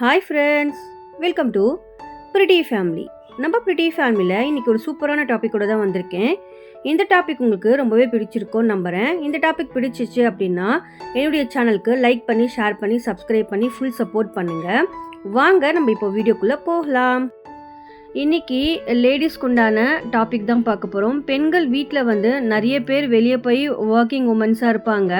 Hi friends welcome to pretty family நம்ம pretty ஃபேமிலியில் இன்றைக்கி ஒரு சூப்பரான டாப்பிக்கோட தான் வந்திருக்கேன். இந்த டாபிக் உங்களுக்கு ரொம்பவே பிடிச்சிருக்கோன்னு நம்புகிறேன் இந்த டாபிக் பிடிச்சிச்சு அப்படின்னா என்னுடைய சேனலுக்கு லைக் பண்ணி ஷேர் பண்ணி சப்ஸ்கிரைப் பண்ணி ஃபுல் சப்போர்ட் பண்ணுங்கள் வாங்க நம்ம இப்போ வீடியோக்குள்ளே போகலாம். இன்றைக்கி லேடிஸ்க்கு உண்டான டாபிக் தான் பார்க்க போகிறோம் பெண்கள் வீட்டில் வந்து நிறைய பேர் வெளியே போய் ஒர்க்கிங் உமன்ஸாக இருப்பாங்க.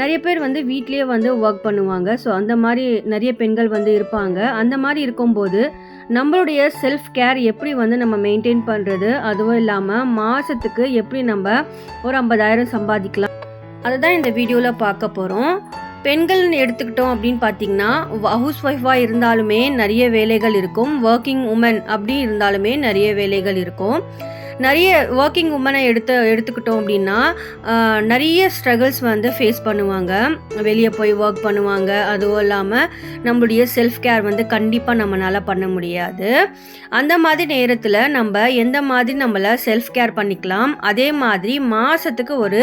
நிறைய பேர் வந்து வீட்லேயே வந்து ஒர்க் பண்ணுவாங்க. ஸோ அந்த மாதிரி நிறைய பெண்கள் வந்து இருப்பாங்க. அந்த மாதிரி இருக்கும்போது நம்மளுடைய செல்ஃப் கேர் எப்படி வந்து நம்ம மெயின்டைன் பண்ணுறது அதுவும் இல்லாமல் மாதத்துக்கு எப்படி நம்ம ஒரு ஐம்பதாயிரம் சம்பாதிக்கலாம்? அதுதான் இந்த வீடியோவில் பார்க்க போகிறோம் பெண்கள்னு எடுத்துக்கிட்டோம் அப்படின்னு பார்த்தீங்கன்னா ஹவுஸ் ஒய்ஃபாக இருந்தாலுமே நிறைய வேலைகள் இருக்கும். ஒர்க்கிங் உமன் அப்படி இருந்தாலுமே நிறைய வேலைகள் இருக்கும். நிறைய ஒர்க்கிங் உமனை எடுத்து எடுத்துக்கிட்டோம் அப்படின்னா நிறைய ஸ்ட்ரகிள்ஸ் வந்து ஃபேஸ் பண்ணுவாங்க. வெளியே போய் ஒர்க் பண்ணுவாங்க. அதுவும் இல்லாமல் நம்மளுடைய செல்ஃப் கேர் வந்து கண்டிப்பாக நம்மளால் பண்ண முடியாது. அந்த மாதிரி நேரத்தில் நம்ம எந்த மாதிரி நம்மளை செல்ஃப் கேர் பண்ணிக்கலாம்? அதே மாதிரி மாதத்துக்கு ஒரு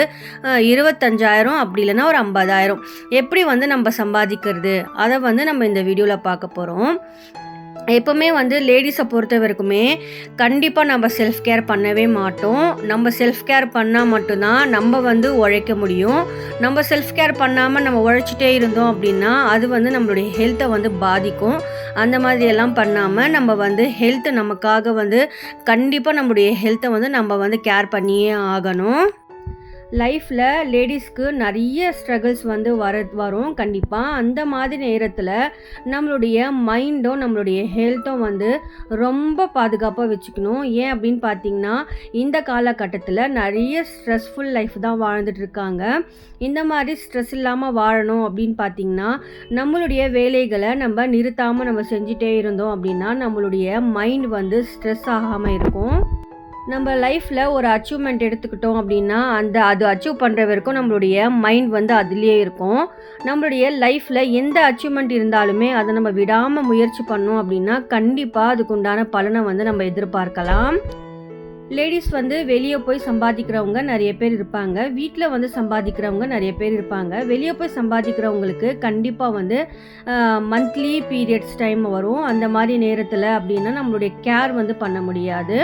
இருபத்தஞ்சாயிரம் அப்படி இல்லைன்னா ஒரு ஐம்பதாயிரம். எப்படி வந்து நம்ம சம்பாதிக்கிறது? அதை வந்து நம்ம இந்த வீடியோவில் பார்க்க போகிறோம் எப்போவுமே வந்து லேடிஸை பொறுத்த வரைக்குமே கண்டிப்பாக நம்ம செல்ஃப் கேர் பண்ணவே மாட்டோம். நம்ம செல்ஃப் கேர் பண்ணால் மட்டும்தான் நம்ம வந்து உழைக்க முடியும். நம்ம செல்ஃப் கேர் பண்ணாமல் நம்ம உழைச்சிட்டே இருந்தோம் அப்படின்னா அது வந்து நம்மளுடைய ஹெல்த்தை வந்து பாதிக்கும். அந்த மாதிரியெல்லாம் பண்ணாமல் நம்ம வந்து ஹெல்த்தை நமக்காக வந்து கண்டிப்பாக நம்மளுடைய ஹெல்த்தை வந்து நம்ம வந்து கேர் பண்ணியே ஆகணும். லைஃப்பில் லேடிஸ்க்கு நிறைய ஸ்ட்ரகிள்ஸ் வந்து வர வரும். கண்டிப்பாக அந்த மாதிரி நேரத்தில் நம்மளுடைய மைண்டும் நம்மளுடைய ஹெல்த்தும் வந்து ரொம்ப பாதுகாப்பாக வச்சுக்கணும். ஏன் அப்படின்னு பார்த்தீங்கன்னா இந்த காலகட்டத்தில் நிறைய ஸ்ட்ரெஸ்ஃபுல் லைஃப் தான் வாழ்ந்துட்டு இருக்காங்க. இந்த மாதிரி ஸ்ட்ரெஸ் இல்லாமல் வாழணும் அப்படின்னு பார்த்தீங்கன்னா நம்மளுடைய வேலைகளை நம்ம நிறுத்தாமல் நம்ம செஞ்சுட்டே இருந்தோம் அப்படின்னா நம்மளுடைய மைண்ட் வந்து ஸ்ட்ரெஸ் ஆகாமல் இருக்கும். நம்ம லைஃப்பில் ஒரு அச்சீவ்மெண்ட் எடுத்துக்கிட்டோம் அப்படின்னா அந்த அது அச்சீவ் பண்ணுற வரைக்கும் நம்மளுடைய மைண்ட் வந்து அதுலேயே இருக்கும். நம்மளுடைய லைஃப்பில் எந்த அச்சீவ்மெண்ட் இருந்தாலுமே அதை நம்ம விடாமல் முயற்சி பண்ணோம் அப்படின்னா கண்டிப்பாக அதுக்குண்டான பலனை வந்து நம்ம எதிர்பார்க்கலாம். லேடிஸ் வந்து வெளியே போய் சம்பாதிக்கிறவங்க நிறைய பேர் இருப்பாங்க. வீட்டில் வந்து சம்பாதிக்கிறவங்க நிறைய பேர் இருப்பாங்க. வெளியே போய் சம்பாதிக்கிறவங்களுக்கு கண்டிப்பாக வந்து மந்த்லி பீரியட்ஸ் டைம் வரும். அந்த மாதிரி நேரத்தில் அப்படின்னா நம்மளுடைய கேர் வந்து பண்ண முடியாது.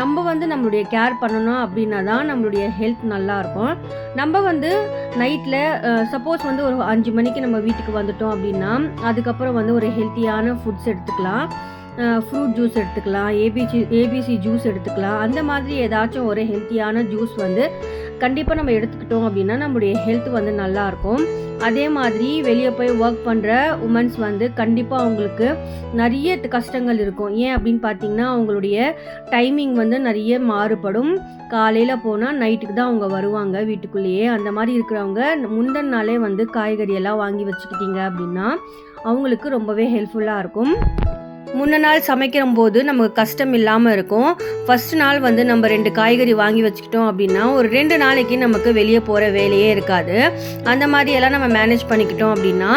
நம்ம வந்து நம்மளுடைய கேர் பண்ணணும் அப்படின்னா தான் நம்மளுடைய ஹெல்த் நல்லா இருக்கும். நம்ம வந்து நைட்டில் சப்போஸ் வந்து ஒரு அஞ்சு மணிக்கு நம்ம வீட்டுக்கு வந்துட்டோம் அப்படின்னா அதுக்கப்புறம் வந்து ஒரு ஹெல்த்தியான ஃபுட்ஸ் எடுத்துக்கலாம். ஃப்ரூட் ஜூஸ் எடுத்துக்கலாம் ஏபிசி ஏபிசி ஜூஸ் எடுத்துக்கலாம். அந்த மாதிரி ஏதாச்சும் ஒரு ஹெல்த்தியான ஜூஸ் வந்து கண்டிப்பாக நம்ம எடுத்துக்கிட்டோம் அப்படின்னா நம்மளுடைய ஹெல்த் வந்து நல்லாயிருக்கும் அதே மாதிரி வெளியே போய் ஒர்க் பண்ணுற உமன்ஸ் வந்து கண்டிப்பாக அவங்களுக்கு நிறைய கஷ்டங்கள் இருக்கும். ஏன் அப்படின்னு பார்த்தீங்கன்னா அவங்களுடைய டைமிங் வந்து நிறைய மாறுபடும். காலையில் போனால் நைட்டுக்கு தான் அவங்க வருவாங்க வீட்டுக்குள்ளேயே. அந்த மாதிரி இருக்கிறவங்க முந்தன் நாளே வந்து காய்கறி எல்லாம் வாங்கி வச்சுக்கிட்டீங்க அப்படின்னா அவங்களுக்கு ரொம்பவே ஹெல்ப்ஃபுல்லாக இருக்கும். முன்ன நாள் சமைக்கிற போது நமக்கு கஷ்டம் இல்லாமல் இருக்கும். ஃபஸ்ட் நாள் வந்து நம்ம ரெண்டு காய்கறி வாங்கி வச்சுக்கிட்டோம் அப்படின்னா ஒரு ரெண்டு நாளைக்கு நமக்கு வெளியே போகிற வேலையே இருக்காது. அந்த மாதிரியெல்லாம் நம்ம மேனேஜ் பண்ணிக்கிட்டோம் அப்படின்னா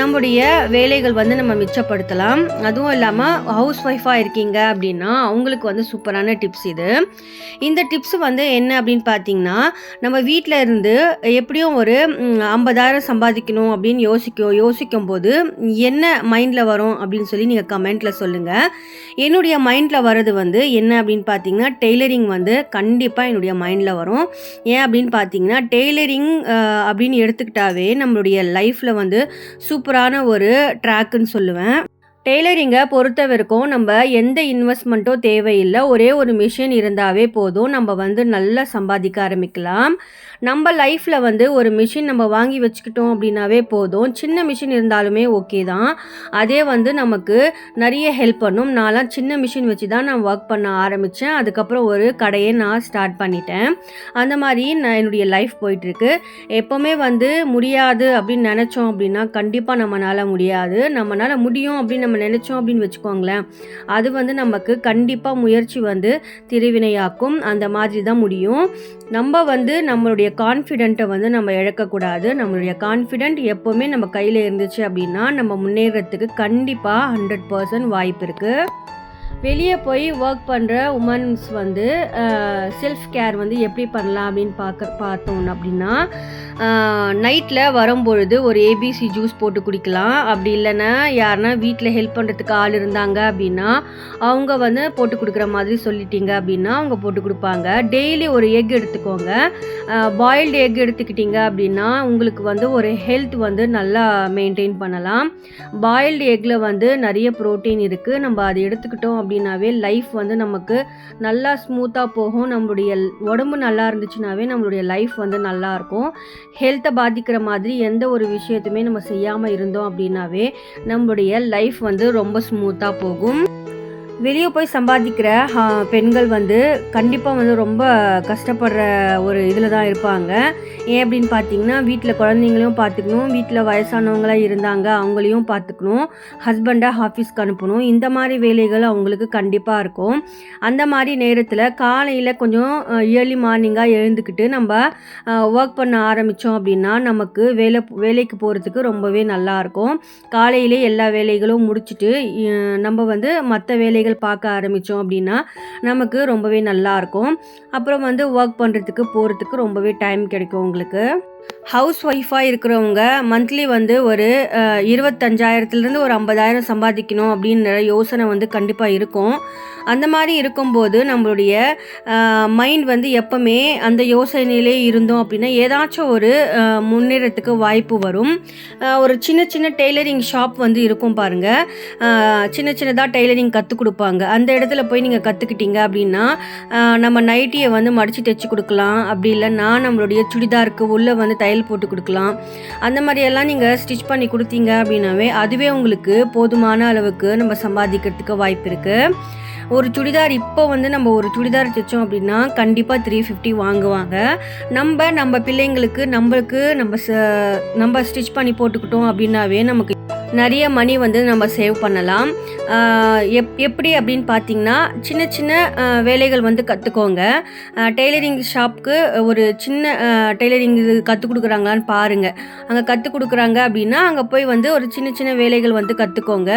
நம்முடைய வேலைகள் வந்து நம்ம மிச்சப்படுத்தலாம். அதுவும் இல்லாமல் ஹவுஸ் ஒய்ஃபாக இருக்கீங்க அப்படின்னா அவங்களுக்கு வந்து சூப்பரான டிப்ஸ் இது. இந்த டிப்ஸ் வந்து என்ன அப்படின்னு பார்த்தீங்கன்னா நம்ம வீட்டில் இருந்து எப்படியும் ஒரு ஐம்பதாயிரம் சம்பாதிக்கணும் அப்படின்னு யோசிக்க யோசிக்கும் போது என்ன மைண்டில் வரும் அப்படின்னு சொல்லி நீங்கள் கமெண்ட்டில் சொல்லுங்கள் என்னுடைய மைண்டில் வர்றது வந்து என்ன அப்படின்னு பார்த்தீங்கன்னா டெய்லரிங் வந்து கண்டிப்பாக என்னுடைய மைண்டில் வரும். ஏன் அப்படின்னு பார்த்தீங்கன்னா டெய்லரிங் அப்படின்னு எடுத்துக்கிட்டாவே நம்மளுடைய லைஃப்பில் வந்து சூப்பரான ஒரு ட்ராக்குன்னு சொல்லுவேன். டெய்லரிங்கை பொறுத்த வரைக்கும் நம்ம எந்த இன்வெஸ்ட்மெண்ட்டும் தேவையில்லை. ஒரே ஒரு மிஷின் இருந்தாவே போதும். நம்ம வந்து நல்லா சம்பாதிக்க ஆரம்பிக்கலாம். நம்ம லைஃப்பில் வந்து ஒரு மிஷின் நம்ம வாங்கி வச்சுக்கிட்டோம் அப்படின்னாவே போதும். சின்ன மிஷின் இருந்தாலுமே ஓகே தான். அதே வந்து நமக்கு நிறைய ஹெல்ப் பண்ணும். நான்லாம் சின்ன மிஷின் வச்சு தான் நான் ஒர்க் பண்ண ஆரம்பித்தேன் அதுக்கப்புறம் ஒரு கடையை நான் ஸ்டார்ட் பண்ணிட்டேன். அந்த மாதிரி நான் என்னுடைய லைஃப் போயிட்டுருக்கு. எப்போவுமே வந்து முடியாது அப்படின்னு நினச்சோம் அப்படின்னா கண்டிப்பாக நம்மளால் முடியாது. நம்மளால் முடியும் அப்படின்னு நம்ம நினச்சோம் அப்படின்னு வச்சுக்கோங்களேன். அது வந்து நமக்கு கண்டிப்பாக முயற்சி வந்து திருவினையாக்கும். அந்த மாதிரி தான் முடியும். நம்ம வந்து நம்மளுடைய கான்ஃபிடென்ட்டை வந்து நம்ம இழக்கக்கூடாது. நம்மளுடைய கான்ஃபிடென்ட் எப்போவுமே நம்ம கையில் இருந்துச்சு அப்படின்னா நம்ம முன்னேறத்துக்கு கண்டிப்பாக ஹண்ட்ரட் பர்சன்ட் வாய்ப்பு இருக்குது வெளியே போய் ஒர்க் பண்ணுற உமன்ஸ் வந்து செல்ஃப் கேர் வந்து எப்படி பண்ணலாம் அப்படின்னு பார்க்க பார்த்தோம் அப்படின்னா நைட்டில் வரும்பொழுது ஒரு ஏபிசி ஜூஸ் போட்டு குடிக்கலாம். அப்படி இல்லைன்னா யாருன்னா வீட்டில் ஹெல்ப் பண்ணுறதுக்கு ஆள் இருந்தாங்க அப்படின்னா அவங்க வந்து போட்டு கொடுக்குற மாதிரி சொல்லிட்டீங்க அப்படின்னா அவங்க போட்டு கொடுப்பாங்க. டெய்லி ஒரு எக் எடுத்துக்கோங்க. பாயில்டு எக் எடுத்துக்கிட்டீங்க அப்படின்னா உங்களுக்கு வந்து ஒரு ஹெல்த் வந்து நல்லா மெயின்டைன் பண்ணலாம். பாயில்டு எக்கில் வந்து நிறைய ப்ரோட்டீன் இருக்குது நம்ம அதை எடுத்துக்கிட்டோம் அப்படின்னாவே லைஃப் வந்து நமக்கு நல்லா ஸ்மூத்தாக போகும். நம்மளுடைய உடம்பு நல்லா இருந்துச்சுனாவே நம்மளுடைய லைஃப் வந்து நல்லாயிருக்கும் ஹெல்த்தை பாதிக்கிற மாதிரி எந்த ஒரு விஷயத்தையுமே நம்ம செய்யாமல் இருந்தோம் அப்படின்னாவே நம்மளுடைய லைஃப் வந்து ரொம்ப ஸ்மூத்தாக போகும். வெளியே போய் சம்பாதிக்கிற பெண்கள் வந்து கண்டிப்பாக வந்து ரொம்ப கஷ்டப்படுற ஒரு இதில் தான் இருப்பாங்க. ஏன் அப்படின்னு பார்த்தீங்கன்னா வீட்டில் குழந்தைங்களையும் பார்த்துக்கணும் வீட்டில் வயசானவங்களாக இருந்தாங்க அவங்களையும் பார்த்துக்கணும் ஹஸ்பண்டை ஆஃபீஸ்க்கு அனுப்பணும். இந்த மாதிரி வேலைகள் அவங்களுக்கு கண்டிப்பாக இருக்கும். அந்த மாதிரி நேரத்தில் காலையில் கொஞ்சம் இயர்லி மார்னிங்காக எழுந்துக்கிட்டு நம்ம ஒர்க் பண்ண ஆரம்பித்தோம் அப்படின்னா நமக்கு வேலை வேலைக்கு போகிறதுக்கு ரொம்பவே நல்லாயிருக்கும் காலையிலே எல்லா வேலைகளும் முடிச்சுட்டு நம்ம வந்து மற்ற வேலைகள் வேலைகள் பார்க்க ஆரம்பித்தோம் அப்படின்னா நமக்கு ரொம்பவே நல்லாயிருக்கும் அப்புறம் வந்து ஒர்க் பண்ணுறதுக்கு போகிறதுக்கு ரொம்பவே டைம் கிடைக்கும் உங்களுக்கு. ஹவுஸ் ஒய்ஃபாக இருக்கிறவங்க மந்த்லி வந்து ஒரு இருபத்தஞ்சாயிரத்துலேருந்து ஒரு ஐம்பதாயிரம் சம்பாதிக்கணும் அப்படின்ற யோசனை வந்து கண்டிப்பாக இருக்கும். அந்த மாதிரி இருக்கும்போது நம்மளுடைய மைண்ட் வந்து எப்போவுமே அந்த யோசனையிலே இருந்தோம் அப்படின்னா ஏதாச்சும் ஒரு முன்னேறத்துக்கு வாய்ப்பு வரும். ஒரு சின்ன சின்ன டெய்லரிங் ஷாப் வந்து இருக்கும் பாருங்கள் சின்ன சின்னதாக டெய்லரிங் கற்றுக் கொடுப்பாங்க. அந்த இடத்துல போய் நீங்கள் கற்றுக்கிட்டீங்க அப்படின்னா நம்ம நைட்டியை வந்து மடித்து தைச்சி கொடுக்கலாம். அப்படி இல்லைன்னா நம்மளுடைய சுடிதாருக்கு உள்ளே வந்து தையல் போட்டு கொடுக்கலாம். அந்த மாதிரியெல்லாம் நீங்கள் ஸ்டிச் பண்ணி கொடுத்தீங்க அப்படின்னாவே அதுவே உங்களுக்கு போதுமான அளவுக்கு நம்ம சம்பாதிக்கிறதுக்கு வாய்ப்பு இருக்குது ஒரு சுடிதார் இப்போ வந்து நம்ம ஒரு சுடிதார் தைச்சோம் அப்படின்னா கண்டிப்பாக த்ரீ ஃபிஃப்டி வாங்குவாங்க. நம்ம நம்ம பிள்ளைங்களுக்கு நம்மளுக்கு நம்ம நம்ம ஸ்டிச் பண்ணி போட்டுக்கிட்டோம் அப்படின்னாவே நமக்கு நிறைய மணி வந்து நம்ம சேவ் பண்ணலாம். எப் எப்படி அப்படின்னு பார்த்தீங்கன்னா சின்ன சின்ன வேலைகள் வந்து கற்றுக்கோங்க டெய்லரிங் ஷாப்புக்கு ஒரு சின்ன டெய்லரிங் இது கற்றுக் கொடுக்குறாங்களான்னு பாருங்கள் அங்கே கற்றுக் கொடுக்குறாங்க அப்படின்னா அங்கே போய் வந்து ஒரு சின்ன சின்ன வேலைகள் வந்து கற்றுக்கோங்க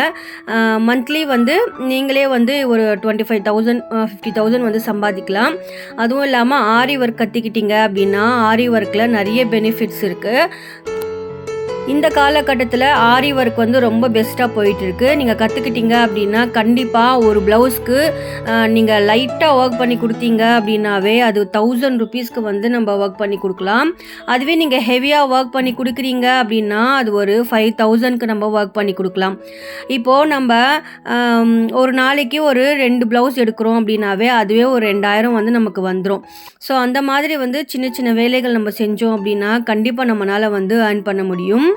மந்த்லி வந்து நீங்களே வந்து ஒரு twenty five thousand fifty thousand வந்து சம்பாதிக்கலாம். அதுவும் இல்லாமல் ஆரி ஒர்க் கற்றுக்கிட்டீங்க அப்படின்னா ஆரி ஒர்க்கில் நிறைய பெனிஃபிட்ஸ் இருக்குது இந்த காலகட்டத்தில் ஆரி ஒர்க் வந்து ரொம்ப பெஸ்ட்டாக போயிட்டுருக்கு. நீங்கள் கற்றுக்கிட்டீங்க அப்படின்னா கண்டிப்பாக ஒரு ப்ளவுஸ்க்கு நீங்கள் லைட்டாக ஒர்க் பண்ணி கொடுத்தீங்க அப்படின்னாவே அது தௌசண்ட் ருபீஸ்க்கு வந்து நம்ம ஒர்க் பண்ணி கொடுக்கலாம். அதுவே நீங்கள் ஹெவியாக ஒர்க் பண்ணி கொடுக்குறீங்க அப்படின்னா அது ஒரு ஃபைவ் தௌசண்ட்க்கு நம்ம ஒர்க் பண்ணி கொடுக்கலாம். இப்போது நம்ம ஒரு நாளைக்கு ஒரு ரெண்டு ப்ளவுஸ் எடுக்கிறோம் அப்படின்னாவே அதுவே ஒரு ரெண்டாயிரம் வந்து நமக்கு வந்துடும் ஸோ அந்த மாதிரி வந்து சின்ன சின்ன வேலைகள் நம்ம செஞ்சோம் அப்படின்னா கண்டிப்பாக நம்மளால் வந்து ஏர்ன் பண்ண முடியும்.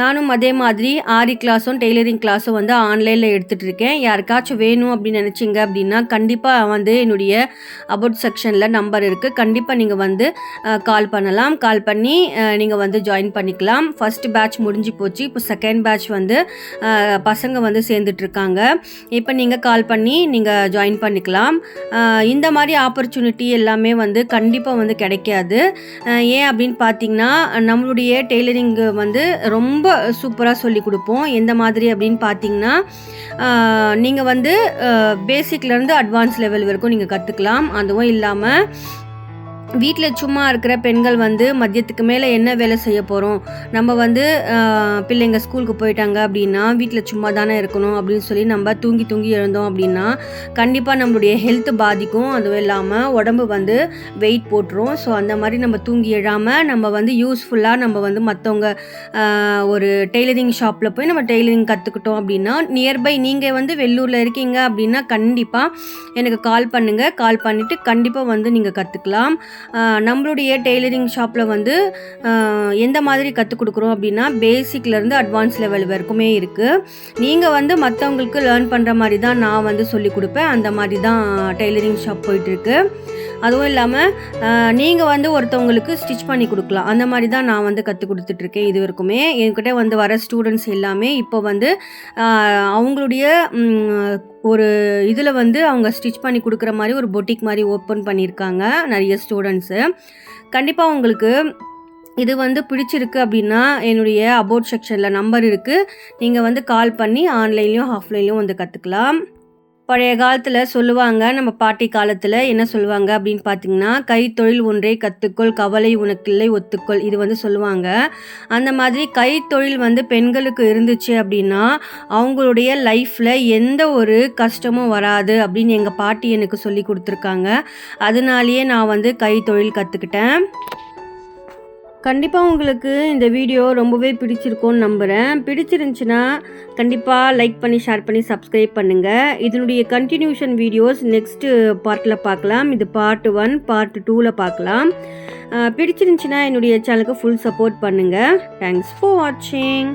நானும் அதே மாதிரி ஆரி கிளாஸும் டெய்லரிங் கிளாஸும் வந்து ஆன்லைனில் எடுத்துகிட்டு இருக்கேன் யாருக்காச்சும் வேணும் அப்படின்னு நினச்சிங்க அப்படின்னா கண்டிப்பாக வந்து என்னுடைய அபவுட் செக்ஷனில் நம்பர் இருக்குது கண்டிப்பாக நீங்கள் வந்து கால் பண்ணலாம். கால் பண்ணி நீங்கள் வந்து ஜாயின் பண்ணிக்கலாம். ஃபஸ்ட்டு பேட்ச் முடிஞ்சு போச்சு. இப்போ செகண்ட் பேட்ச் வந்து பசங்க வந்து சேர்ந்துட்ருக்காங்க இப்போ நீங்கள் கால் பண்ணி நீங்கள் ஜாயின் பண்ணிக்கலாம். இந்த மாதிரி ஆப்பர்ச்சுனிட்டி எல்லாமே வந்து கண்டிப்பாக வந்து கிடைக்காது. ஏன் அப்படின்னு பார்த்தீங்கன்னா நம்மளுடைய டெய்லரிங் வந்து ரொம்ப ரொம்ப சூப்பராக சொல்லி கொடுப்போம். எந்த மாதிரி அப்படின்னு பார்த்தீங்கன்னா நீங்கள் வந்து பேசிக்லேருந்து அட்வான்ஸ் லெவல் வரைக்கும் நீங்கள் கற்றுக்கலாம் அதுவும் இல்லாமல் வீட்டில் சும்மா இருக்கிற பெண்கள் வந்து மதியத்துக்கு மேலே என்ன வேலை செய்ய போகிறோம் நம்ம வந்து பிள்ளைங்க ஸ்கூலுக்கு போயிட்டாங்க அப்படின்னா வீட்டில் சும்மா தானே இருக்கணும் அப்படின்னு சொல்லி நம்ம தூங்கி தூங்கி எழுந்தோம் அப்படின்னா கண்டிப்பாக நம்மளுடைய ஹெல்த் பாதிக்கும். அதுவும் இல்லாமல் உடம்பு வந்து வெயிட் போட்டுரும். ஸோ அந்த மாதிரி நம்ம தூங்கி எழாமல் நம்ம வந்து யூஸ்ஃபுல்லாக நம்ம வந்து மற்றவங்க ஒரு டெய்லரிங் ஷாப்பில் போய் நம்ம டெய்லரிங் கற்றுக்கிட்டோம் அப்படின்னா நியர்பை நீங்கள் வந்து வெள்ளூரில் இருக்கீங்க அப்படின்னா கண்டிப்பாக எனக்கு கால் பண்ணுங்கள் கால் பண்ணிவிட்டு கண்டிப்பாக வந்து நீங்கள் கற்றுக்கலாம் நம்மளுடைய டெய்லரிங் ஷாப்பில் வந்து எந்த மாதிரி கற்றுக் கொடுக்குறோம் அப்படின்னா பேசிக்லேருந்து அட்வான்ஸ் லெவல் வரைக்குமே இருக்குது நீங்கள் வந்து மற்றவங்களுக்கு லேர்ன் பண்ணுற மாதிரி தான் நான் வந்து சொல்லி கொடுப்பேன். அந்த மாதிரி தான் டெய்லரிங் ஷாப் போயிட்டுருக்கு அதுவும் இல்லாமல் நீங்கள் வந்து ஒருத்தவங்களுக்கு ஸ்டிச் பண்ணி கொடுக்கலாம். அந்த மாதிரி தான் நான் வந்து கற்றுக் கொடுத்துட்ருக்கேன் இது வரைக்குமே என்கிட்ட வந்து வர ஸ்டூடெண்ட்ஸ் எல்லாமே இப்போ வந்து அவங்களுடைய ஒரு இதில் வந்து அவங்க ஸ்டிச் பண்ணி கொடுக்குற மாதிரி ஒரு பொட்டிக் மாதிரி ஓப்பன் பண்ணியிருக்காங்க நிறைய ஸ்டூடெண்ட்ஸு கண்டிப்பாக உங்களுக்கு இது வந்து பிடிச்சிருக்கு அப்படின்னா என்னுடைய அபோட் செக்ஷனில் நம்பர் இருக்குது நீங்கள் வந்து கால் பண்ணி ஆன்லைன்லேயும் ஆஃப்லைன்லேயும் வந்து கற்றுக்கலாம் பழைய காலத்தில் சொல்லுவாங்க நம்ம பாட்டி காலத்தில் என்ன சொல்லுவாங்க அப்படின்னு பார்த்தீங்கன்னா கைத்தொழில் ஒன்றே கற்றுக்கொள் கவலை உனக்கில்லை ஒத்துக்கொள். இது வந்து சொல்லுவாங்க. அந்த மாதிரி கைத்தொழில் வந்து பெண்களுக்கு இருந்துச்சு அப்படின்னா அவங்களுடைய லைஃப்பில் எந்த ஒரு கஷ்டமும் வராது அப்படின்னு எங்கள் பாட்டி எனக்கு சொல்லி கொடுத்துருக்காங்க. அதனாலேயே நான் வந்து கைத்தொழில் கற்றுக்கிட்டேன் கண்டிப்பாக உங்களுக்கு இந்த வீடியோ ரொம்பவே பிடிச்சிருக்கும்னு நம்புகிறேன் பிடிச்சிருந்துச்சுன்னா கண்டிப்பாக லைக் பண்ணி ஷேர் பண்ணி சப்ஸ்கிரைப் பண்ணுங்கள் இதனுடைய கண்டினியூஷன் வீடியோஸ் நெக்ஸ்ட்டு பார்ட்டில் பார்க்கலாம். இது பார்ட் ஒன் பார்ட் டூவில் பார்க்கலாம். பிடிச்சிருந்துச்சுன்னா என்னுடைய சேனலுக்கு ஃபுல் சப்போர்ட் பண்ணுங்கள் தேங்க்ஸ் ஃபார் வாட்சிங்